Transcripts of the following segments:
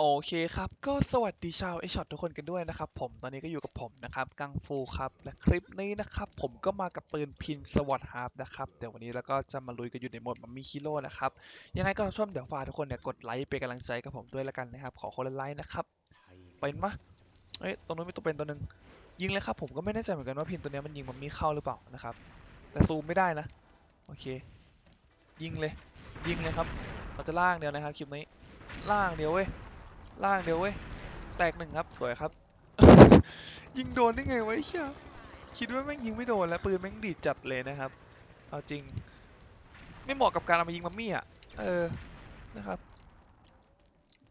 โอเคครับ ก็สวัสดีชาวไอช็อตทุกคนกันด้วยนะครับผมตอนนี้ก็อยู่กับผมนะครับ กังฟูครับและคลิปนี้นะครับผมก็มากับปืนพินสวอตฮาร์ฟนะครับเดี๋ยววันนี้เราก็จะมาลุยกันอยู่ในโหมดมัมมี่คิโลนะครับ ยังไงก็ชมเดี๋ยวฝากทุกคนเนี่ยกดไลค์เป็นกำลังใจกับผมด้วยละกันนะครับ ขอคนละไลค์นะครับ เป็นมะเอ้ยตรงนู้นมีตัวเป็นตัวหนึ่งยิงเลยครับผมก็ไม่แน่ใจเหมือนกันว่าพินตัวเนี้ยมันยิงมัมมี่เข้าหรือเปล่านะครับ แต่ซูมไม่ได้นะโอเค ยิงเลย ยิงเลยครับเราจะล่างเดียวนะครับคลิปนี้ล่างเดียวเว้ย ล่างเดียวเว้ย แตกหนึ่งครับ สวยครับ ยิงโดนได้ไงวะไอ้เชี่ยคิดว่าแม่งยิงไม่โดนแล้วปืนแม่งดีดจัดเลยนะครับ เอาจริง ไม่เหมาะกับการเอามายิงมัมมี่อะ เออ นะครับ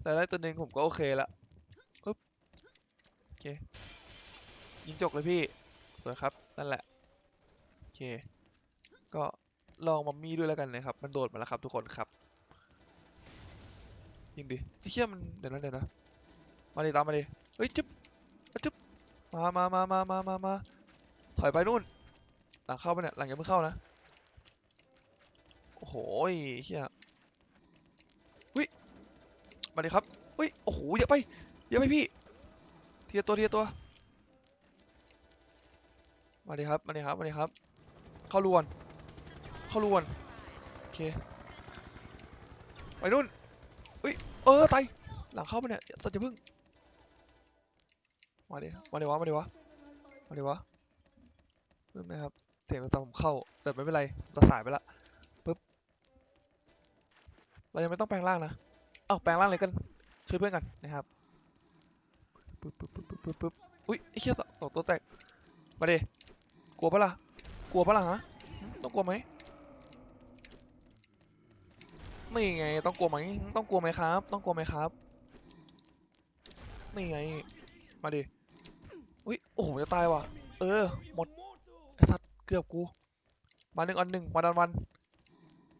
แต่ได้ตัวหนึ่งผมก็โอเคละปึ๊บโอเค ยิงจกเลยพี่ สวยครับ นั่นแหละ โอเค ก็ลองมัมมี่ด้วยแล้วกันนะครับ มันโดดมาแล้วครับทุกคนครับ ยิงดิไอ้เชี่ยมันเดี๋ยวนะเดี๋ยวนะมาดิตามมาดิเฮ้ยจึ๊บอะจึ๊บมามามามามามามาถอยไปนู่น หลังเข้าไปเนี่ยหลังยังไม่เข้านะโอ้โหยเชี่ยเฮ้ยมาดิครับเฮ้ยโอ้โหเยอะไปเยอะไปพี่เทียตัวเทียตัวมาดิครับมาดิครับมาดิครับ เข้าลวนเข้าลวนโอเคไปนู่น เฮ้ยเออตายหลังเข้าไปเนี่ยสัตว์จะพึ่งมาดิมาดิวะมาดิวะมาดิวะปึ๊บนะครับเสียงโทรศัพท์ผมเข้าแต่ไม่เป็นไรเราสายไปละปึ๊บเรายังไม่ต้องแปลงร่างนะเอ้าแปลงร่างเลยกันช่วยเพื่อนกันนะครับปึ๊บปึ๊บปึ๊บปึ๊บปึ๊บอุ้ยไอ้เชี่ยสองตัวแตกมาดิกลัวปะล่ะกลัวปะล่ะฮะต้องกลัวไหม นี่ไง ต้องกลัวไหมต้องกลัวไหมครับ ต้องกลัวไหมครับนี่ไง มาดิอุ้ยโอ้โหจะตายว่ะ เออ หมดไอสัตว์เกือบกู มาหนึ่งอันหนึ่งวันอันวัน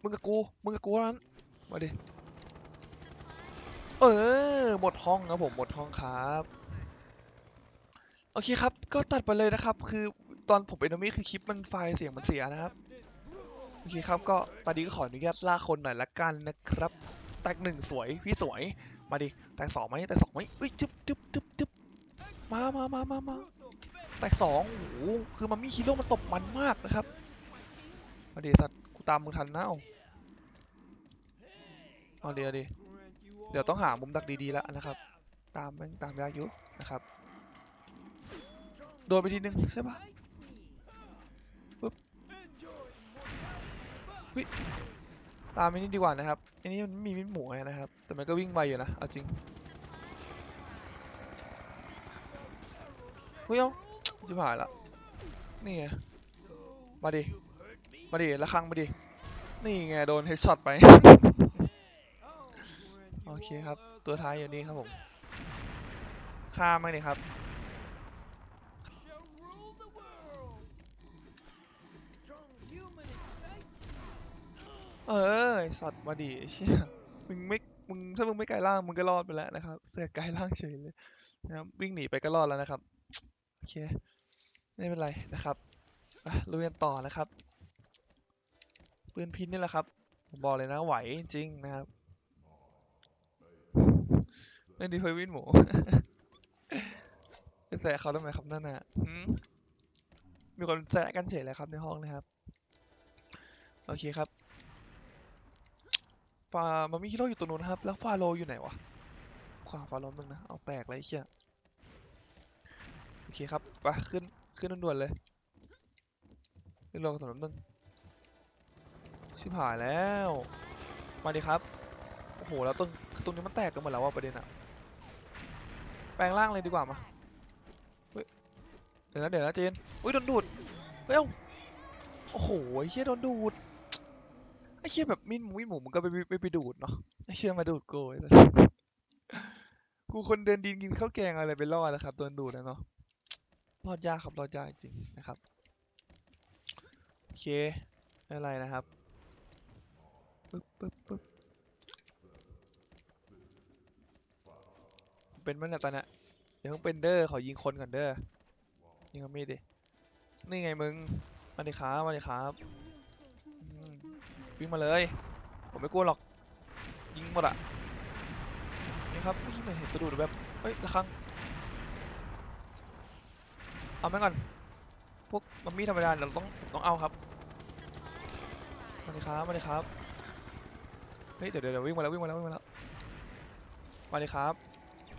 มึงกับกู มึงกับกูนั้น มาดิ เออ หมดห้องครับผมหมดห้องครับโอเคครับ ก็ตัดไปเลยนะครับ คือตอนผมเป็นนมี่คือคลิปมันไฟล์เสียงมันเสียนะครับ อเคครับก็ตอนนี้ก็ขออนุญาตล่าคนหน่อยละกันนะครับ แตกหนึ่งสวยพี่สวย มาดิแตกสองไหมแตกสองไหมเอ้ยจึ๊บจึ๊บจึ๊บจึ๊บมามามามามาแตกสองโอ้โหคือมันมีฮีโร่มันตบมันมากนะครับ มาดิสัตว์กูตามมึงทันนะเอาเอาเดี๋ยวดิเดี๋ยวต้องหามุมดักดีๆแล้วนะครับ ตามแม่งตามยากอยู่นะครับ โดนไปทีนึงใช่ปะปึ๊บเฮ้ย ตามไปนี่ดีกว่านะครับ อันนี้มันมีมิดหมูนะครับ แต่มันก็วิ่งไวอยู่นะ เอาจริงเฮ้ยเอาจิบหายละ นี่ไง มาดิ มาดิละครังมาดิ นี่ไงโดนเฮดช็อตไป โอเคครับ ตัวท้ายอยู่นี่ครับผม ฆ่ามั้งนี่ครับ เออสัตว์มาดิเชี่ยมึงไม่มึงถ้ามึงไม่ไกลล่างมึงก็รอดไปแล้วนะครับเสือกไกลล่างเฉยเลยนะครับวิ่งหนีไปก็รอดแล้วนะครับโอเคไม่เป็นไรนะครับลุยกันต่อนะครับปืนพินนี่แหละครับผมบอกเลยนะไหวจริงนะครับเล่นดีเฟอร์วินหมูไปแซะเขาทำไมครับนั่นน่ะมมีคนแซะกันเฉยเลยครับในห้องนะครับ โอเคครับ ฟามันมีฮีโร่อยู่ตรงนู้นนะครับ แล้วฟาโลอยู่ไหนวะขวาฟาโลมึงนะ เอาแตกเลยเชี่ยโอเคครับไปขึ้น ขึ้นด่วนๆเลยขึ้นลงสำนักนึงชิบหายแล้ว มาดิครับ โอ้โห แล้วตรงตรงนี้มันแตกกันหมดแล้วว่าประเด็นอะแปลงร่างเลยดีกว่ามาเฮ้ยเดี๋ยวนะเดี๋ยวนะเจนอุ้ยโดนดูดเฮ้ยเอ้าโอ้โหเชี่ยโดนดูด เชี่ยแบบมินหมูมินหมูมันก็ไปไปไปดูดเนาะไอ้เชี่ยมาดูดกูไอ้สัสกูคนเดินดินกินข้าวแกงอะไรไปรอดนะครับโดนดูดนะเนาะรอดยากครับรอดยากจริงนะครับโอเคไม่เป็นไรนะครับปึ๊บปึ๊บปึ๊บเป็นมันเนี่ยตอนเนี้ยเดี๋ยวเพิ่งเป็นเด้อขอยิงคนก่อนเด้อยิงกับมีดดินี่ไงมึงมาดิครับมาดิครับอืม วิ่งมาเลย ผมไม่กลัวหรอก ยิงหมดอะนี่ครับไม่คิดเหมือนเห็นตัวดูดแบบเฮ้ยระฆังเอาแม่ก่อน พวกมัมมี่ธรรมดาเราต้องต้องเอาครับมาเลยครับมาเลยครับ เฮ้ยเดี๋ยวเดี๋ยวเดี๋ยววิ่งมาแล้ววิ่งมาแล้ววิ่งมาแล้ว มาเลยครับ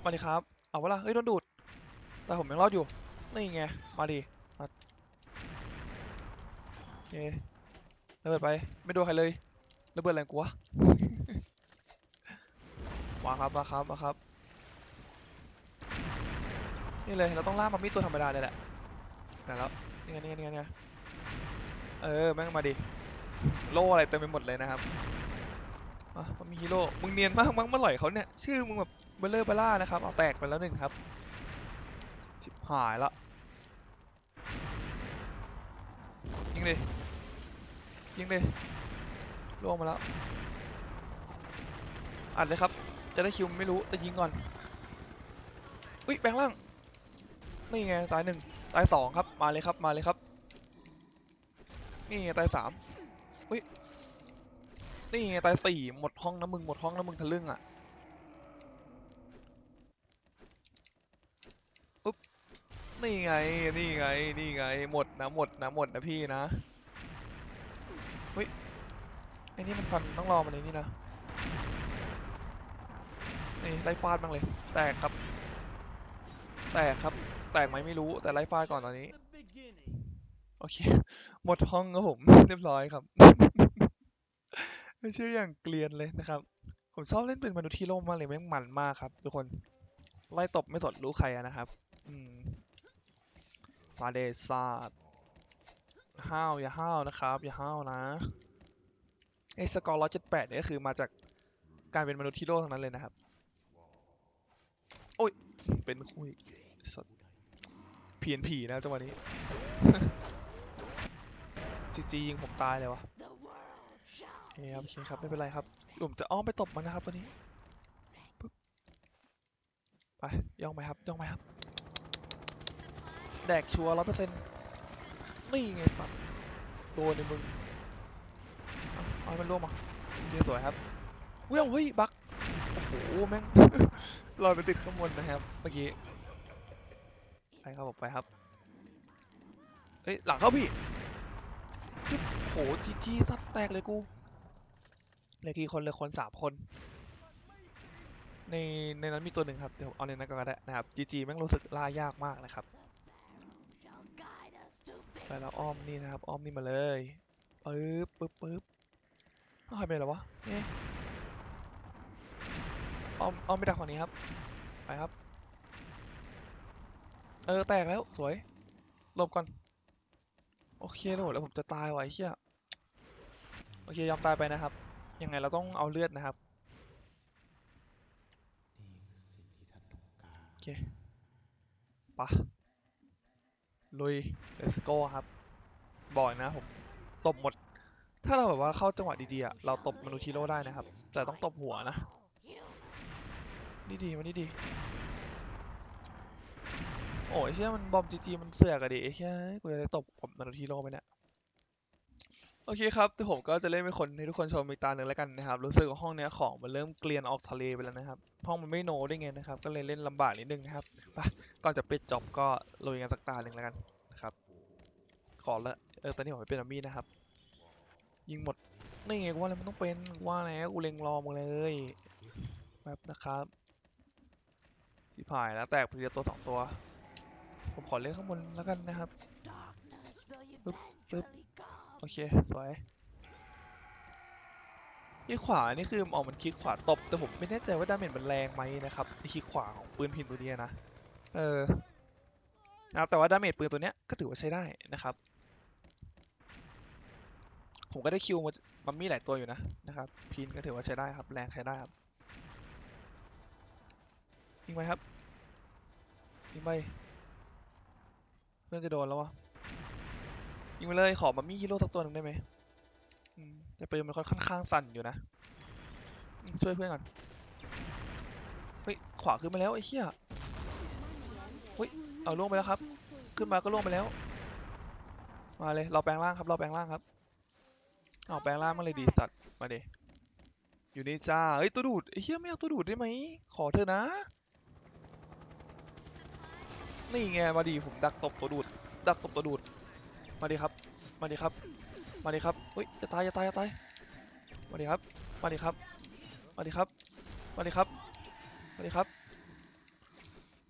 มาเลยครับ เอาวะล่ะเฮ้ยโดนดูด แต่ผมยังรอดอยู่ นี่ไง มาดิมาโอเค ระเบิดไป ไม่โดนใครเลย ระเบิดแรงกูวะมาครับมาครับมาครับ นี่เลย เราต้องล่ามามีตัวธรรมดาเลยแหละไหนแล้ว นี่ไงนี่ไงนี่ไงนี่ไงเออ แม่งมาดิ โล่อะไรเต็มไปหมดเลยนะครับอะมันมีฮีโร่ มึงเนียนมากมั้งมาหล่อยเขาเนี่ย ชื่อมึงแบบเบลเลอร์เบล่านะครับ เอาแตกไปแล้วหนึ่งครับชิบหายละยิงเล ยิงเลยล่วงมาแล้วอัดเลยครับ จะได้คิวไม่รู้แต่ยิงก่อน อุ้ยแบงล่าง นี่ไงตายหนึ่งตายสองครับ มาเลยครับ มาเลยครับ นี่ไงตายสามอุ้ย นี่ไงตายสี่หมดห้องนะมึง หมดห้องนะมึงทะลึ่งอะอุ๊บนี่ไง นี่ไง นี่ไง หมดนะ หมดนะ หมดนะพี่นะ อ้นี่มันฟันต้องรอมันไอ้นี่นะนี่ไล่ฟาดบ้างเลย แตกครับ แตกครับ แตกไหมไม่รู้แต่ไล่ฟาดก่อนตอนนี้ โอเค หมดห้องครับผม เรียบร้อยครับ ไม่เชื่ออย่างเกลียนเลยนะครับ ผมชอบเล่นเป็นมนุษย์ที่โล่มากเลยแม่งมันมากครับ ทุกคน ไล่ตบไม่สนรู้ใครนะครับ อืมมาเดซาห้าวอย่าห้าวนะครับ อย่าห้าวนะ ไอ้สกอร์ร้อยเจ็ดแปดเนี่ยก็คือมาจากการเป็นมนุษย์ที่โล่ทั้งนั้นเลยนะครับ โอ้ย เป็นคุยสัตว์เพียนผีนะจังหวะนี้จีจียิงผมตายเลยวะเอ้ครับโอเคครับไม่เป็นไรครับผมจะอ้อมไปตบมันนะครับตัวนี้ปึ๊บไปย่องไปครับย่องไปครับ แดกชัวร์ร้อยเปอร์เซ็นต์นี่ไงสัตว์โดนในมึง เอาเอาให้มันร่วงมาเคสวยครับเฮ้ยเฮ้ยบักโอ้โหแม่งลอยไปติดข้างบนนะครับเมื่อกี้ไปครับผมไปครับเฮ้ยหลังเข้าพี่โอ้โหจีจีสัดแตกเลยกูเลือกี่คนเลยคนสามคน ในในนั้นมีตัวหนึ่งครับเดี๋ยวเอาในนั้นก็ได้นะครับจีจีแม่งรู้สึกล่ายากมากนะครับไปแล้วอ้อมนี่นะครับอ้อมนี่มาเลย เอาใครไปไหนแล้ววะนี่อ้อมอ้อมไปดักฝั่งนี้ครับ ไปครับ เออ แตกแล้ว สวย หลบก่อน โอเคแล้วแล้วผมจะตายวะไอ้เชี่ยโอเคยอมตายไปนะครับ ยังไงเราต้องเอาเลือดนะครับโอเคปะลุย let's go ครับ บอกนะผม ตบหมด ถ้าเราแบบว่าเข้าจังหวะดีๆอะเราตบมนุษย์ฮีโร่ได้นะครับ แต่ต้องตบหัวนะ นี่ดีมันนี่ดี โอ้ยเชี่ยมันบอมจีจีมันเสือกอะดิไอ้เชี่ยกูจะได้ตบผมนารุทีโร่ไหมเนี่ยโอเคครับแต่ผมก็จะเล่นเป็นคนให้ทุกคนชมอีกตาหนึ่งแล้วกันนะครับ รู้สึกว่าห้องเนี้ยของมันเริ่มเกลียนออกทะเลไปแล้วนะครับ ห้องมันไม่โนได้ไงนะครับ ก็เลยเล่นลำบากนิดนึงนะครับไปก่อนจะปิดจบก็ลุยกันสักตาหนึ่งแล้วกันนะครับ ขอละ เออ ตอนนี้ผมไม่เป็นอามี่นะครับ ยิงหมด นี่ไงว่าอะไรมันต้องเป็นว่าแล้วกูเล็งรอมึงเลยแป๊บนะครับที่ผ่ายแล้วแตกไปทีละตัวสองตัว ผมขอเล่นข้างบนแล้วกันนะครับปึ๊บปึ๊บโอเคสวยที่ขวา นี่คือออกมันคลิกขวาตบ แต่ผมไม่แน่ใจว่าดาเมจมันแรงไหมนะครับคลิกขวาของปืนพินตัวเนี้ยนะ เออนะแต่ว่าดาเมจปืนตัวเนี้ยก็ถือว่าใช้ได้นะครับ ผมก็ได้คิวมามมี่หลายตัวอยู่นะนะครับ พินก็ถือว่าใช้ได้ครับ แรงใช้ได้ครับยิงไปครับยิงไปเพื่อนจะโดนแล้ววะยิงไปเลยขอมามมี่ฮีโร่สักตัวหนึ่งได้ไหมแต่ปืนมันค่อนข้างสั่นอยู่นะ ช่วยเพื่อนก่อนเฮ้ยขวาขึ้นมาแล้วไอ้เหี้ยเฮ้ยเอาล่วงไปแล้วครับ ขึ้นมาก็ล่วงไปแล้ว มาเลยเราแปลงร่างครับเราแปลงร่างครับ เอาแปลงร่างมาเลยดีสัตว์มาเดอยู่นี่จ้าเฮ้ยตัวดูดเหี้ยไม่เอาตัวดูดได้ไหมขอเธอนะ นี่ไงมาดีผมดักตบตัวดูด ดักตบตัวดูด มาดีครับ มาดีครับ มาดีครับเฮ้ยจะตายจะตายจะตาย มาดีครับ มาดีครับ มาดีครับ มาดีครับ มาดีครับ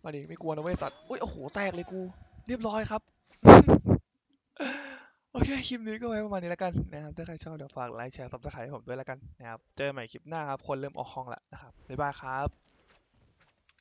มาดีไม่กลัวนะเว้ยสัตว์อุ้ยโอ้โหแตกเลยกู เรียบร้อยครับ เคคลิปนี้ก็ไว้ประมาณนี้แล้วกันนะครับ ถ้าใครชอบเดี๋ยวฝากไลค์แชร์ซับสไครต์ให้ผมด้วยแล้วกันนะครับ เจอกันใหม่คลิปหน้าครับ คนเริ่มออกห้องแล้วนะครับ บ๊ายบายครับ